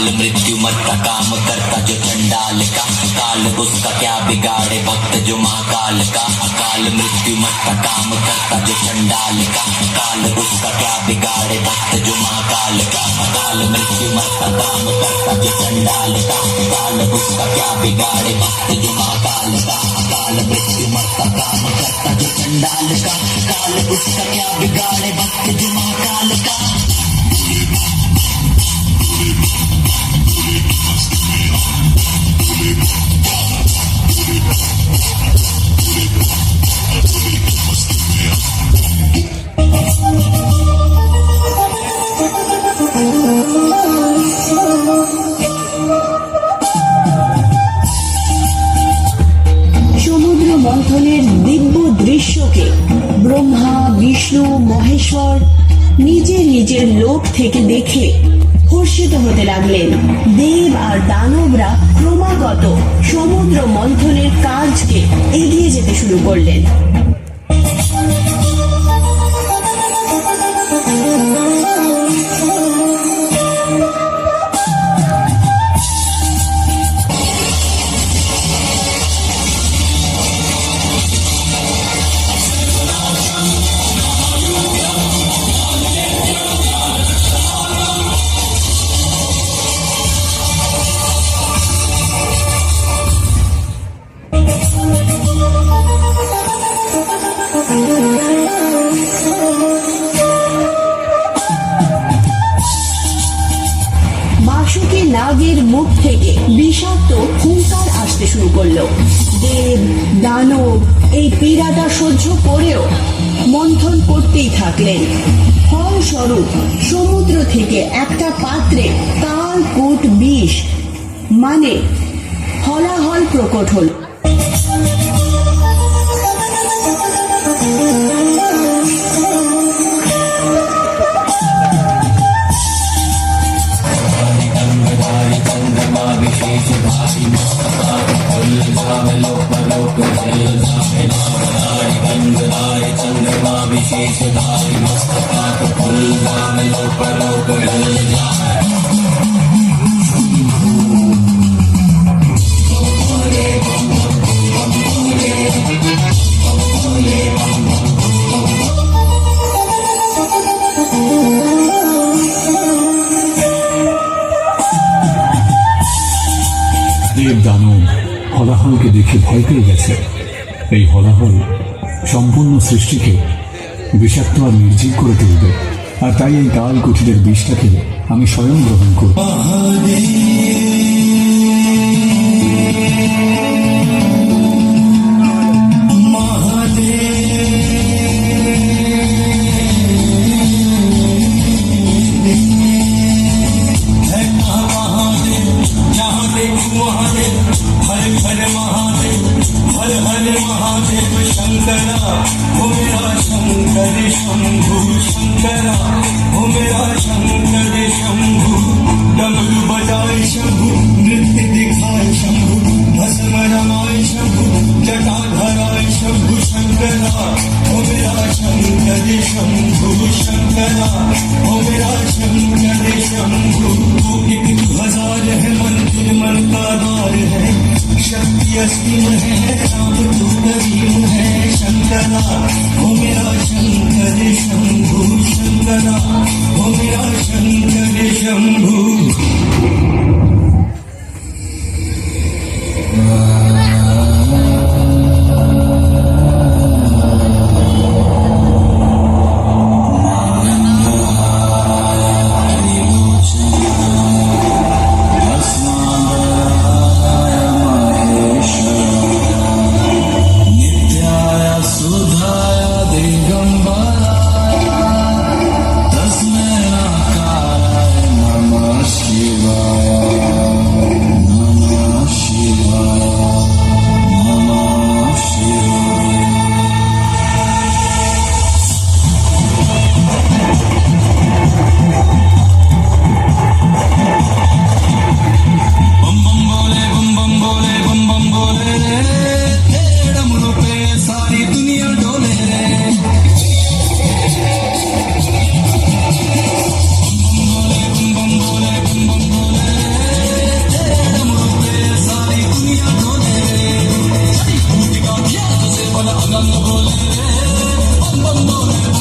काल मृत्यु मत का काम करता, जो चंडाल का काल उसका क्या बिगाड़े भक्त, जो महाकाल का। काल मृत्यु मत का काम करता, जो चंडाल का काल उसका क्या बिगाड़े भक्त, जो महाकाल का। काल मृत्यु मत का काम करता, जो चंडाल का काल उसका क्या बिगाड़े भक्त, जो महाकाल का। काल मृत्यु मत का काम करता, जो चंडाल का काल उसका क्या बिगाड़े भक्त, जो महाकाल का। Thank. মন্থনের দিব্য দৃশ্যকে ব্রহ্মা বিষ্ণু মহেশ্বর নিজের নিজের লোক থেকে দেখে হর্ষিত হতে লাগলেন। দেব আর দানবরা ক্রমাগত সমুদ্র মন্থনের কাজকে এগিয়ে যেতে শুরু করলেন। নাগের মুখ থেকে বিষাক্ত হুঙ্কার আসতে শুরু করল। দেব, দানব, এই পীড়াটা সহ্য করেও মন্থন করতেই থাকলেন। ফলস্বরূপ সমুদ্র থেকে একটা পাত্রে কাল কোট বিষ মানে হলাহল প্রকট হলো। দেব দানব হলাহলকে দেখে ভয় পেয়ে গেছে। এই হলাহল সম্পূর্ণ সৃষ্টিকে বিষাক্ত আর নির্জীব করে তুলবে। আর তাই এই কাল কুঠিরের বিষটাকে আমি স্বয়ং গ্রহণ করব। शंकर शंभु शंकरा हो मेरा शंकर शंभु डमरू बजाए शंभु नृत्य दिखाए शंभु भस्म रमाए शंभु जटा धराए शंभु शंकरा हो मेरा शंकर शंभु शंकरा हो मेरा शंकर शंभु एक हजार है मंदिर मन का द्वार है शक्ति असीम है राम तू करीम है शंकरा हो मेरा Shankar Allah Allah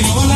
you know what?